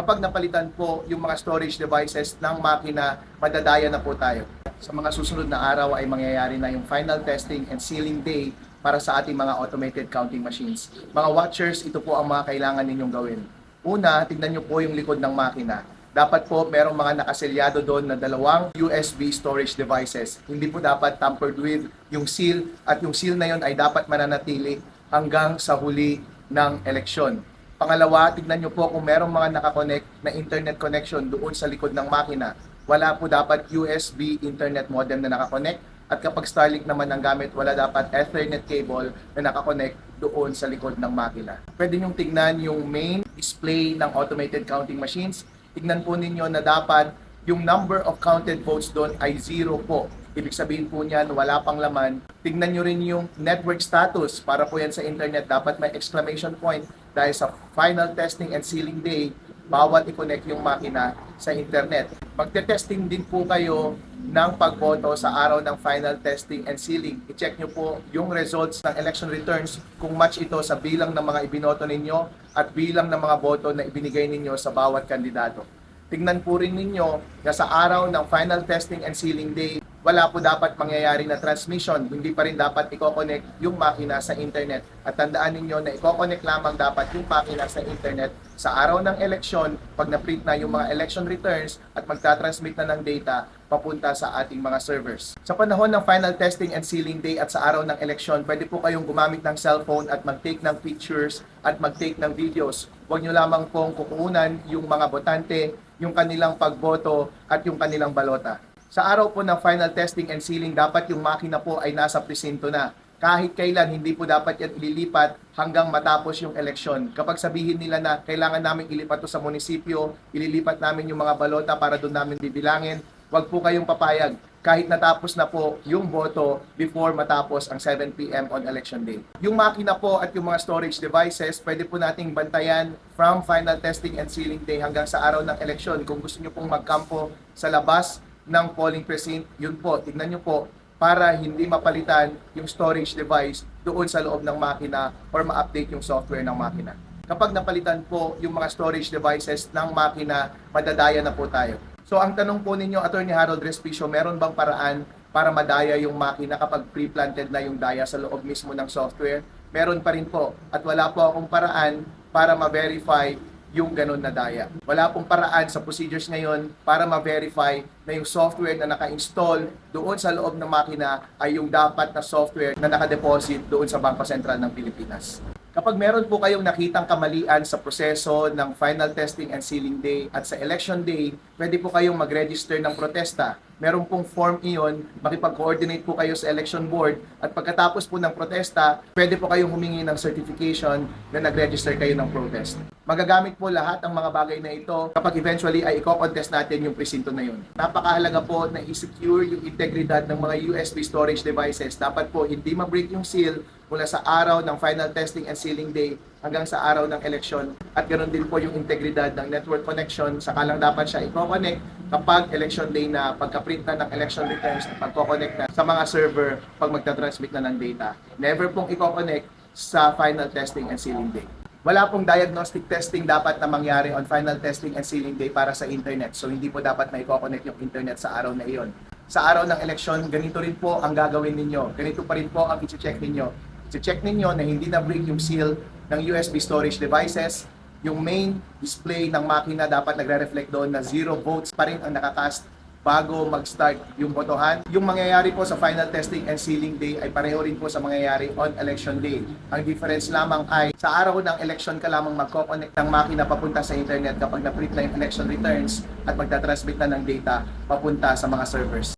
Kapag napalitan po yung mga storage devices ng makina, madadaya na po tayo. Sa mga susunod na araw ay mangyayari na yung final testing and sealing day para sa ating mga automated counting machines. Mga watchers, ito po ang mga kailangan ninyong gawin. Una, tignan nyo po yung likod ng makina. Dapat po merong mga nakaselyado doon na dalawang USB storage devices. Hindi po dapat tampered with yung seal at yung seal na yon ay dapat mananatili hanggang sa huli ng eleksyon. Pangalawa, tignan nyo po kung merong mga nakakonect na internet connection doon sa likod ng makina. Wala po dapat USB internet modem na nakakonect at kapag Starlink naman ang gamit, wala dapat Ethernet cable na nakakonect doon sa likod ng makina. Pwede nyong tignan yung main display ng automated counting machines. Tignan po ninyo na dapat yung number of counted votes doon ay zero po. Ibig sabihin po niyan, wala pang laman. Tignan nyo rin yung network status para po yan sa internet. Dapat may exclamation point dahil sa final testing and sealing day, bawat i-connect yung makina sa internet. Magte-testing din po kayo ng pagboto sa araw ng final testing and sealing. I-check nyo po yung results ng election returns kung match ito sa bilang ng mga ibinoto ninyo at bilang ng mga boto na ibinigay ninyo sa bawat kandidato. Tingnan po rin ninyo na sa araw ng final testing and sealing day, wala po dapat mangyayari na transmission. Hindi pa rin dapat i-connect yung makina sa internet. At tandaan ninyo na i-connect lamang dapat yung makina sa internet sa araw ng eleksyon pag na-print na yung mga election returns at magta-transmit na ng data papunta sa ating mga servers. Sa panahon ng final testing and sealing day at sa araw ng eleksyon, pwede po kayong gumamit ng cellphone at mag-take ng pictures at mag-take ng videos. Huwag nyo lamang pong kukunan yung mga botante, yung kanilang pagboto at yung kanilang balota. Sa araw po ng final testing and sealing, dapat yung makina po ay nasa presinto na. Kahit kailan, hindi po dapat yan ililipat hanggang matapos yung eleksyon. Kapag sabihin nila na kailangan namin ilipat to sa munisipyo, ililipat namin yung mga balota para doon namin bibilangin, wag po kayong papayag kahit natapos na po yung boto before matapos ang 7 p.m. on election day. Yung makina po at yung mga storage devices, pwede po nating bantayan from final testing and sealing day hanggang sa araw ng eleksyon. Kung gusto nyo pong magkampo sa labas ng polling precinct, yun po, tignan nyo po para hindi mapalitan yung storage device doon sa loob ng makina or ma-update yung software ng makina. Kapag napalitan po yung mga storage devices ng makina, madadaya na po tayo. So ang tanong po ninyo, Attorney Harold Respicio, meron bang paraan para madaya yung makina kapag pre-planted na yung daya sa loob mismo ng software? Meron pa rin po. At wala po akong paraan para ma-verify yung ganun na daya. Wala pong paraan sa procedures ngayon para ma-verify na yung software na naka-install doon sa loob ng makina ay yung dapat na software na naka-deposit doon sa Bangko Sentral ng Pilipinas. Kapag meron po kayong nakitang kamalian sa proseso ng final testing and sealing day at sa election day, pwede po kayong mag-register ng protesta. Meron pong form iyon, makipag-coordinate po kayo sa election board at pagkatapos po ng protesta, pwede po kayong humingi ng certification na nag-register kayo ng protest. Magagamit po lahat ang mga bagay na ito kapag eventually ay i-contest natin yung presinto na yun. Napakahalaga po na i-secure yung integridad ng mga USB storage devices. Dapat po hindi ma-break yung seal mula sa araw ng final testing and sealing day hanggang sa araw ng eleksyon. At ganoon din po yung integridad ng network connection. Saka lang dapat siya i-connect kapag election day na pagka-print na ng election returns na pagko-connect na sa mga server pag magta-transmit na ng data. Never pong i-connect sa final testing and sealing day. Wala pong diagnostic testing dapat na mangyari on final testing and sealing day para sa internet. So hindi po dapat na i-connect yung internet sa araw na iyon. Sa araw ng eleksyon, ganito rin po ang gagawin ninyo. Ganito pa rin po ang i-check ninyo. I-check ninyo na hindi na break yung seal ng USB storage devices. Yung main display ng makina dapat nagre-reflect doon na zero votes pa rin ang nakakast bago mag-start yung botohan. Yung mangyayari po sa final testing and sealing day ay pareho rin po sa mangyayari on election day. Ang difference lamang ay sa araw ng election ka lamang magkoconnect ng makina papunta sa internet kapag na-print na yung election returns at magta-transmit na ng data papunta sa mga servers.